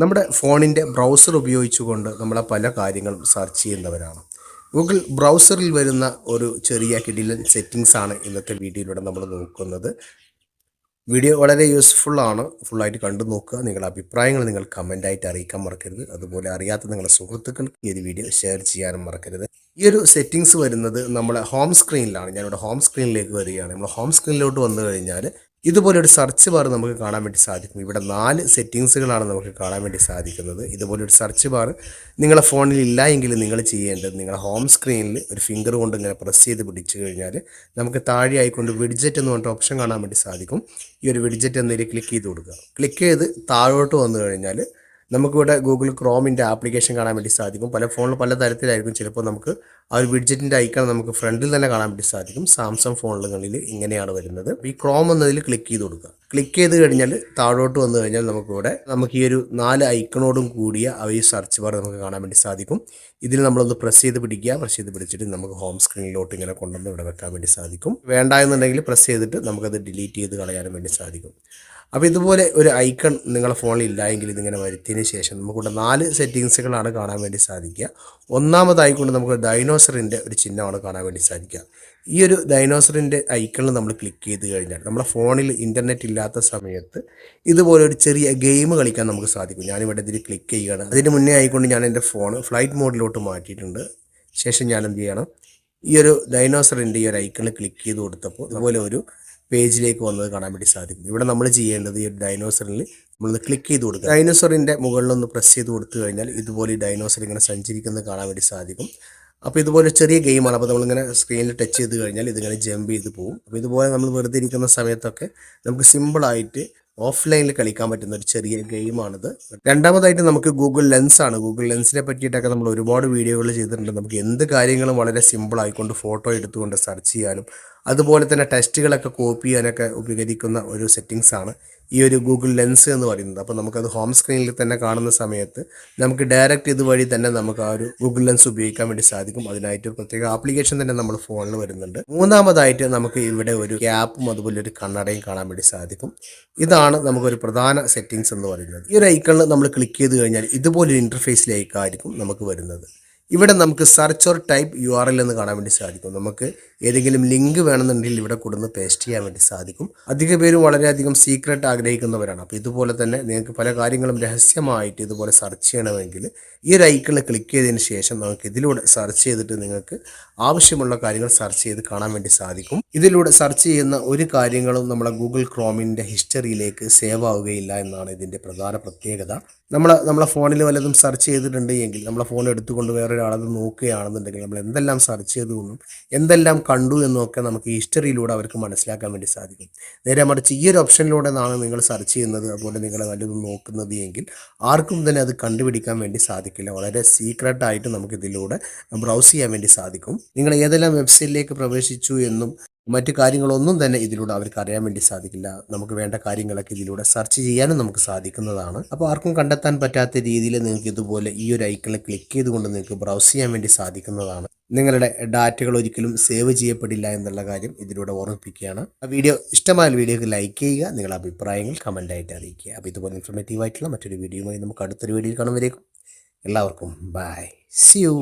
നമ്മുടെ ഫോണിന്റെ ബ്രൗസർ ഉപയോഗിച്ചുകൊണ്ട് നമ്മളെ പല കാര്യങ്ങളും സെർച്ച് ചെയ്യുന്നവരാണ്. ഗൂഗിൾ ബ്രൗസറിൽ വരുന്ന ഒരു ചെറിയ കിടിലൻ സെറ്റിങ്സ് ആണ് ഇന്നത്തെ വീഡിയോയിലൂടെ നമ്മൾ നോക്കുന്നത്. വീഡിയോ വളരെ യൂസ്ഫുൾ ആണ്. ഫുള്ളായിട്ട് കണ്ടു നോക്കുക. നിങ്ങളുടെ അഭിപ്രായങ്ങൾ നിങ്ങൾ കമന്റായിട്ട് അറിയിക്കാൻ മറക്കരുത്. അതുപോലെ അറിയാത്ത നിങ്ങളുടെ സുഹൃത്തുക്കൾക്ക് ഈ ഒരു വീഡിയോ ഷെയർ ചെയ്യാനും മറക്കരുത്. ഈ ഒരു സെറ്റിങ്സ് വരുന്നത് നമ്മുടെ ഹോം സ്ക്രീനിലാണ് ഞാനിവിടെ ഹോം സ്ക്രീനിലേക്ക് വരികയാണ്. നമ്മൾ ഹോം സ്ക്രീനിലോട്ട് വന്നു കഴിഞ്ഞാൽ ഇതുപോലെ ഒരു സെർച്ച് ബാർ നമുക്ക് കാണാൻ വേണ്ടി സാധിക്കും. ഇവിടെ നാല് സെറ്റിങ്സുകളാണ് നമുക്ക് കാണാൻ വേണ്ടി സാധിക്കുന്നത്. ഇതുപോലൊരു സെർച്ച് ബാർ നിങ്ങളുടെ ഫോണിൽ ഇല്ല എങ്കിൽ നിങ്ങൾ ചെയ്യേണ്ടത് നിങ്ങളുടെ ഹോം സ്ക്രീനിൽ ഒരു ഫിംഗർ കൊണ്ട് ഇങ്ങനെ പ്രസ് ചെയ്ത് പിടിച്ചു കഴിഞ്ഞാൽ നമുക്ക് താഴെ ആയിക്കൊണ്ട് വിഡ്ജറ്റ് എന്ന് പറഞ്ഞിട്ട് ഓപ്ഷൻ കാണാൻ വേണ്ടി സാധിക്കും. ഈ ഒരു വിഡ്ജറ്റ് എന്നതിൽ ക്ലിക്ക് ചെയ്ത് കൊടുക്കുക. ക്ലിക്ക് ചെയ്ത് താഴോട്ട് വന്നു കഴിഞ്ഞാൽ നമുക്കിവിടെ ഗൂഗിൾ ക്രോമിന്റെ ആപ്ലിക്കേഷൻ കാണാൻ വേണ്ടി സാധിക്കും. പല ഫോണിൽ പല തരത്തിലായിരിക്കും ചിലപ്പോൾ നമുക്ക് ആ ഒരു വിഡ്ജറ്റിന്റെ ഐക്കൺ നമുക്ക് ഫ്രണ്ടിൽ തന്നെ കാണാൻ വേണ്ടി സാധിക്കും. സാംസങ് ഫോണുകളിൽ ഇങ്ങനെയാണ് വരുന്നത്. ഈ ക്രോം എന്നതിൽ ക്ലിക്ക് ചെയ്ത് കൊടുക്കുക. ക്ലിക്ക് ചെയ്ത് കഴിഞ്ഞാൽ താഴോട്ട് വന്നു കഴിഞ്ഞാൽ നമുക്കിവിടെ നമുക്ക് ഈ ഒരു നാല് ഐക്കണോടും കൂടിയ ആ ഒരു സെർച്ച് ബാർ നമുക്ക് കാണാൻ വേണ്ടി സാധിക്കും. ഇതിൽ നമ്മളൊന്ന് പ്രസ് ചെയ്ത് പിടിക്കുക. പ്രസ് ചെയ്ത് പിടിച്ചിട്ട് നമുക്ക് ഹോം സ്ക്രീനിലോട്ട് ഇങ്ങനെ കൊണ്ടുവന്ന് ഇവിടെ വെക്കാൻ വേണ്ടി സാധിക്കും. വേണ്ട എന്നുണ്ടെങ്കിൽ പ്രസ് ചെയ്തിട്ട് നമുക്കത് ഡിലീറ്റ് ചെയ്ത് കളയാനും വേണ്ടി സാധിക്കും. അപ്പോൾ ഇതുപോലെ ഒരു ഐക്കൺ നിങ്ങളുടെ ഫോണിൽ ഇല്ല എങ്കിൽ ഇതിങ്ങനെ വരുത്തിയതിന് ശേഷം നമുക്കിവിടെ നാല് സെറ്റിങ്സുകളാണ് കാണാൻ വേണ്ടി സാധിക്കുക. ഒന്നാമതായിക്കൊണ്ട് നമുക്ക് ഡൈനോസറിന്റെ ഒരു ചിഹ്നമാണ് കാണാൻ വേണ്ടി സാധിക്കുക. ഈ ഒരു ഡൈനോസറിന്റെ ഐക്കണിൽ നമ്മൾ ക്ലിക്ക് ചെയ്ത് കഴിഞ്ഞാൽ നമ്മുടെ ഫോണിൽ ഇന്റർനെറ്റ് ഇല്ലാത്ത സമയത്ത് ഇതുപോലെ ഒരു ചെറിയ ഗെയിം കളിക്കാൻ നമുക്ക് സാധിക്കും. ഞാനിവിടെ ഇതിൽ ക്ലിക്ക് ചെയ്യുകയാണ്. അതിന് മുന്നേ ആയിക്കൊണ്ട് ഞാൻ എന്റെ ഫോൺ ഫ്ലൈറ്റ് മോഡിലോട്ട് മാറ്റിയിട്ടുണ്ട്. ശേഷം ഞാൻ എന്ത് ചെയ്യണം? ഈ ഒരു ഡൈനോസറിന്റെ ഈ ഒരു ഐക്കണിൽ ക്ലിക്ക് ചെയ്ത് കൊടുത്തപ്പോൾ അതുപോലെ ഒരു പേജിലേക്ക് വന്നത് കാണാൻ വേണ്ടി സാധിക്കും ഇവിടെ നമ്മൾ ചെയ്യേണ്ടത് ഈ ഡൈനോസറിൽ നമ്മളൊന്ന് ക്ലിക്ക് ചെയ്ത് കൊടുക്കുക. ഡൈനോസറിന്റെ മുകളിലൊന്ന് പ്രസ് ചെയ്ത് കൊടുത്തു കഴിഞ്ഞാൽ ഇതുപോലെ ഈ ഡൈനോസർ ഇങ്ങനെ സഞ്ചരിക്കുന്നത് കാണാൻ വേണ്ടി സാധിക്കും. അപ്പോൾ ഇതുപോലെ ചെറിയ ഗെയിമാണ് അപ്പോൾ നമ്മളിങ്ങനെ സ്ക്രീനിൽ ടച്ച് ചെയ്ത് കഴിഞ്ഞാൽ ഇതിങ്ങനെ ജമ്പ് ചെയ്ത് പോകും. അപ്പോൾ ഇതുപോലെ നമ്മൾ വെറുതെ ഇരിക്കുന്ന സമയത്തൊക്കെ നമുക്ക് സിമ്പിളായിട്ട് ഓഫ്ലൈനിൽ കളിക്കാൻ പറ്റുന്ന ഒരു ചെറിയ ഗെയിമാണിത് രണ്ടാമതായിട്ട് നമുക്ക് ഗൂഗിൾ ലെൻസ് ആണ്. ഗൂഗിൾ ലെൻസിനെ പറ്റിയിട്ടൊക്കെ നമ്മൾ ഒരുപാട് വീഡിയോകൾ ചെയ്തിട്ടുണ്ട്. നമുക്ക് എന്ത് കാര്യങ്ങളും വളരെ സിമ്പിൾ ആയിക്കൊണ്ട് ഫോട്ടോ എടുത്തുകൊണ്ട് സെർച്ച് ചെയ്യാനും അതുപോലെ തന്നെ ടെസ്റ്റുകളൊക്കെ കോപ്പി ചെയ്യാനൊക്കെ ഉപകരിക്കുന്ന ഒരു സെറ്റിങ്സ് ആണ് ഈ ഒരു ഗൂഗിൾ ലെൻസ് എന്ന് പറയുന്നത്. അപ്പോൾ നമുക്കത് ഹോം സ്ക്രീനിൽ തന്നെ കാണുന്ന സമയത്ത് നമുക്ക് ഡയറക്റ്റ് ഇതുവഴി തന്നെ നമുക്ക് ആ ഒരു ഗൂഗിൾ ലെൻസ് ഉപയോഗിക്കാൻ വേണ്ടി സാധിക്കും. അതിനായിട്ട് ഒരു പ്രത്യേക ആപ്ലിക്കേഷൻ തന്നെ നമ്മൾ ഫോണിൽ വരുന്നുണ്ട്. മൂന്നാമതായിട്ട് നമുക്ക് ഇവിടെ ഒരു ക്യാപ്പും അതുപോലെ ഒരു കണ്ണടയും കാണാൻ വേണ്ടി സാധിക്കും. ഇതാണ് നമുക്കൊരു പ്രധാന സെറ്റിങ്സ് എന്ന് പറയുന്നത്. ഈ ഒരു ഐക്കണിൽ നമ്മൾ ക്ലിക്ക് ചെയ്ത് കഴിഞ്ഞാൽ ഇതുപോലൊരു ഇന്റർഫേസിലേക്കായിരിക്കും നമുക്ക് വരുന്നത്. ഇവിടെ നമുക്ക് search or type U R L എന്ന് കാണാൻ വേണ്ടി സാധിക്കും. നമുക്ക് ഏതെങ്കിലും ലിങ്ക് വേണമെന്നുണ്ടെങ്കിൽ ഇവിടെ കൊടുന്ന് പേസ്റ്റ് ചെയ്യാൻ വേണ്ടി സാധിക്കും. അധിക പേരും വളരെയധികം സീക്രട്ട് ആഗ്രഹിക്കുന്നവരാണ്. അപ്പോൾ ഇതുപോലെ തന്നെ നിങ്ങൾക്ക് പല കാര്യങ്ങളും രഹസ്യമായിട്ട് ഇതുപോലെ സെർച്ച് ചെയ്യണമെങ്കിൽ ഈ ഒരു ഐക്കണിൽ ക്ലിക്ക് ചെയ്തതിന് ശേഷം നമുക്ക് ഇതിലൂടെ സെർച്ച് ചെയ്തിട്ട് നിങ്ങൾക്ക് ആവശ്യമുള്ള കാര്യങ്ങൾ സെർച്ച് ചെയ്ത് കാണാൻ വേണ്ടി സാധിക്കും. ഇതിലൂടെ സെർച്ച് ചെയ്യുന്ന ഒരു കാര്യങ്ങളും നമ്മളെ ഗൂഗിൾ ക്രോമിന്റെ ഹിസ്റ്ററിയിലേക്ക് സേവ് ആവുകയില്ല എന്നാണ് ഇതിന്റെ പ്രധാന പ്രത്യേകത. നമ്മൾ നമ്മളെ ഫോണിൽ വല്ലതും സെർച്ച് ചെയ്തിട്ടുണ്ട് എങ്കിൽ നമ്മളെ ഫോൺ എടുത്തുകൊണ്ട് വേറൊരാളത് നോക്കുകയാണെന്നുണ്ടെങ്കിൽ നമ്മൾ എന്തെല്ലാം സെർച്ച് ചെയ്തു എന്നും എന്തെല്ലാം കണ്ടു എന്നൊക്കെ നമുക്ക് ഹിസ്റ്ററിയിലൂടെ അവർക്ക് മനസ്സിലാക്കാൻ വേണ്ടി സാധിക്കും. നേരെ മറിച്ച് ഈ ഒരു ഓപ്ഷനിലൂടെ നിന്നാണ് നിങ്ങൾ സെർച്ച് ചെയ്യുന്നത് അതുപോലെ നിങ്ങൾ നല്ലത് നോക്കുന്നത് എങ്കിൽ ആർക്കും തന്നെ അത് കണ്ടുപിടിക്കാൻ വേണ്ടി സാധിക്കില്ല. വളരെ സീക്രട്ടായിട്ട് നമുക്ക് ഇതിലൂടെ ബ്രൗസ് ചെയ്യാൻ വേണ്ടി സാധിക്കും. നിങ്ങൾ ഏതെല്ലാം വെബ്സൈറ്റിലേക്ക് പ്രവേശിച്ചു എന്നും മറ്റു കാര്യങ്ങളൊന്നും തന്നെ ഇതിലൂടെ അവർക്ക് അറിയാൻ വേണ്ടി സാധിക്കില്ല. നമുക്ക് വേണ്ട കാര്യങ്ങളൊക്കെ ഇതിലൂടെ സെർച്ച് ചെയ്യാനും നമുക്ക് സാധിക്കുന്നതാണ്. അപ്പോൾ ആർക്കും കണ്ടെത്താൻ പറ്റാത്ത രീതിയിൽ നിങ്ങൾക്ക് ഇതുപോലെ ഈ ഒരു ഐക്കണിൽ ക്ലിക്ക് ചെയ്തുകൊണ്ട് നിങ്ങൾക്ക് ബ്രൗസ് ചെയ്യാൻ വേണ്ടി സാധിക്കുന്നതാണ്. നിങ്ങളുടെ ഡാറ്റകൾ ഒരിക്കലും സേവ് ചെയ്യപ്പെടില്ല എന്നുള്ള കാര്യം ഇതിലൂടെ ഓർമ്മിപ്പിക്കുകയാണ്. ആ വീഡിയോ ഇഷ്ടമായ വീഡിയോക്ക് ലൈക്ക് ചെയ്യുക നിങ്ങളുടെ അഭിപ്രായങ്ങൾ കമന്റായിട്ട് അറിയിക്കുക. അപ്പോൾ ഇതുപോലെ ഇൻഫർമേറ്റീവ് ആയിട്ടുള്ള മറ്റൊരു വീഡിയോയുമായി നമുക്ക് അടുത്തൊരു വീഡിയോയിൽ കാണുമ്പോഴേക്കും എല്ലാവർക്കും ബൈ സി യു